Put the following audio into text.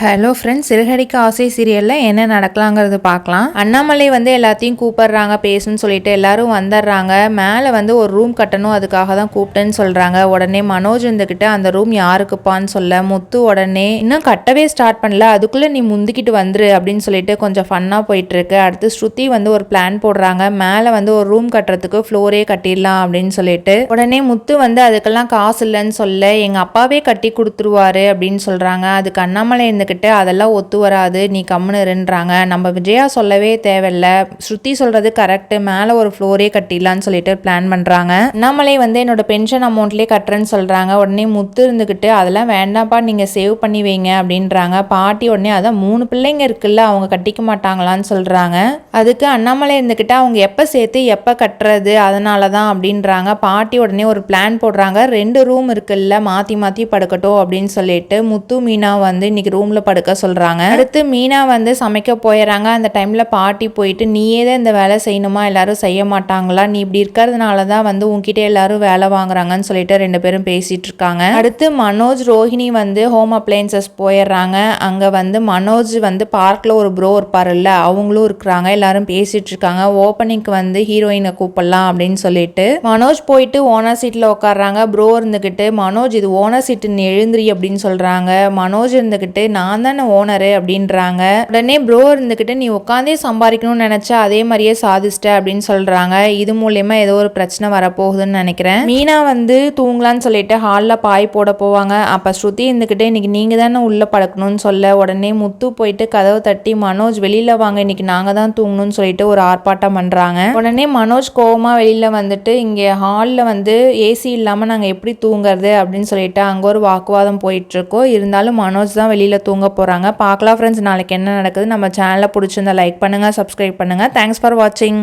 Hello friends சிறுகடிக்க ஆசை சீரியலில் என்ன நடக்கலாங்கிறது பார்க்கலாம். அண்ணாமலை வந்து எல்லாத்தையும் கூப்பிடுறாங்க பேசுன்னு சொல்லிட்டு எல்லாரும் வந்துடுறாங்க. மேலே வந்து ஒரு ரூம் கட்டணும் அதுக்காக தான் கூப்பிட்டேன்னு சொல்கிறாங்க உடனே மனோஜ் இருந்துக்கிட்டு அந்த ரூம் யாருக்குப்பான்னு சொல்ல? முத்து உடனே இன்னும் கட்டவே ஸ்டார்ட் பண்ணல அதுக்குள்ளே நீ முந்திக்கிட்டு வந்துரு அப்படின்னு சொல்லிட்டு கொஞ்சம் ஃபன்னாக போயிட்டுருக்கு. அடுத்து ஸ்ருதி வந்து ஒரு பிளான் போடுறாங்க. மேலே வந்து ஒரு ரூம் கட்டுறதுக்கு ஃப்ளோரே கட்டிடலாம் அப்படின்னு சொல்லிட்டு. உடனே முத்து வந்து அதுக்கெல்லாம் காசு இல்லைன்னு சொல்ல எங்கள் அப்பாவே கட்டி கொடுத்துருவாரு அப்படின்னு சொல்கிறாங்க அதுக்கு அண்ணாமலை இருந்துக்கிட்டு அதெல்லாம் ஒத்து வராது நீ கம்முன்னு இருன்றாங்க நம்ம விஜயா சொல்லவே தேவையில்ல. ஸ்ருதி சொல்கிறது கரெக்டு மேலே ஒரு ஃப்ளோரே கட்டிடலான்னு சொல்லிட்டு பிளான் பண்ணுறாங்க நம்மளே வந்து என்னோட பென்ஷன் அமௌண்ட்லேயே கட்டுறேன்னு சொல்கிறாங்க உடனே முத்து இருந்துக்கிட்டு அதெல்லாம் வேண்டாம்ப்பா நீங்கள் சேவ் பண்ணி வைங்க அப்படின்றாங்க. பாட்டி உடனே அதான் மூணு பிள்ளைங்க இருக்குல்ல அவங்க கட்டிக்க மாட்டாங்களான்னு சொல்கிறாங்க அதுக்கு அண்ணாமலை இருந்துக்கிட்டு அவங்க எப்போ சேர்த்து எப்போ கட்டுறது? அதனால தான் அப்படின்றாங்க. பாட்டி உடனே ஒரு பிளான் போடுறாங்க. ரெண்டு ரூம் இருக்குல்ல மாற்றி மாற்றி படுக்கட்டும் அப்படின்னு சொல்லிட்டு முத்து மீனா வந்து இன்னைக்கு ரூமில் படுக்க சொல்கிறாங்க அடுத்து மீனா வந்து சமைக்க போயிடறாங்க அந்த டைமில் பாட்டி போயிட்டு நீயே தான் இந்த வேலை செய்யணுமா? எல்லாரும் செய்ய மாட்டாங்களா? நீ இப்படி இருக்கிறதுனால தான் வந்து உன்கிட்ட எல்லாரும் வேலை வாங்குறாங்கன்னு சொல்லிட்டு ரெண்டு பேரும் பேசிட்டு இருக்காங்க. அடுத்து மனோஜ் ரோஹிணி வந்து ஹோம் அப்ளையன்சஸ் போயிடுறாங்க அங்கே வந்து மனோஜ் வந்து பார்க்கில் ஒரு ப்ரோ இருப்பார்ல அவங்களும் இருக்கிறாங்க. எல்லாரும் பேசிட்டு இருக்காங்க. ஓப்பனிங்க்கு வந்து ஹீரோயினை கூப்பிடலாம் அப்படின்னு சொல்லிட்டு. மனோஜ் போயிட்டு ஓனர் சீட்டில் உட்காடுறாங்க ப்ரோ இருந்துக்கிட்டு மனோஜ் இது ஓனர் சீட்டு எழுந்திரி அப்படின்னு சொல்கிறாங்க மனோஜ் இருந்துக்கிட்டு நான் நான் தானே ஓனரு அப்படின்றாங்க. உடனே ப்ரோ இருந்துக்கிட்டு நீ உட்காந்தே சம்பாதிக்கணும்னு நினச்சா அதே மாதிரியே சாதிச்சிட்ட அப்படின்னு சொல்கிறாங்க இது மூலயமா ஏதோ ஒரு பிரச்சனை வரப்போகுதுன்னு நினைக்கிறேன். மீனா வந்து தூங்கலான்னு சொல்லிட்டு ஹாலில் பாய் போட போவாங்க. அப்போ ஸ்ருதி இருந்துக்கிட்டு இன்னைக்கு நீங்கள் தானே உள்ளே படுக்கணும்னு சொல்ல. உடனே முத்து போயிட்டு கதவை தட்டி மனோஜ் வெளியில் வாங்க. இன்னைக்கு நாங்கள் தான் தூங்கணும்னு சொல்லிட்டு ஒரு ஆர்ப்பாட்டம் பண்ணுறாங்க உடனே மனோஜ் கோவமாக வெளியில் வந்துட்டு இங்கே ஹாலில் வந்து ஏசி இல்லாமல் நாங்கள் எப்படி தூங்குறது? அப்படின்னு சொல்லிட்டு அங்கே ஒரு வாக்குவாதம் போயிட்டுருக்கோம் இருந்தாலும் மனோஜ் தான் வெளியில் தூங்க போகிறாங்க பார்க்கலாம் ஃப்ரெண்ட்ஸ் நாளைக்கு என்ன நடக்குது? நம்ம சேனலை பிடிச்சிருந்தா லைக் பண்ணுங்கள் சப்ஸ்கிரைப் பண்ணுங்கள் தேங்க்ஸ் ஃபார் வாட்சிங்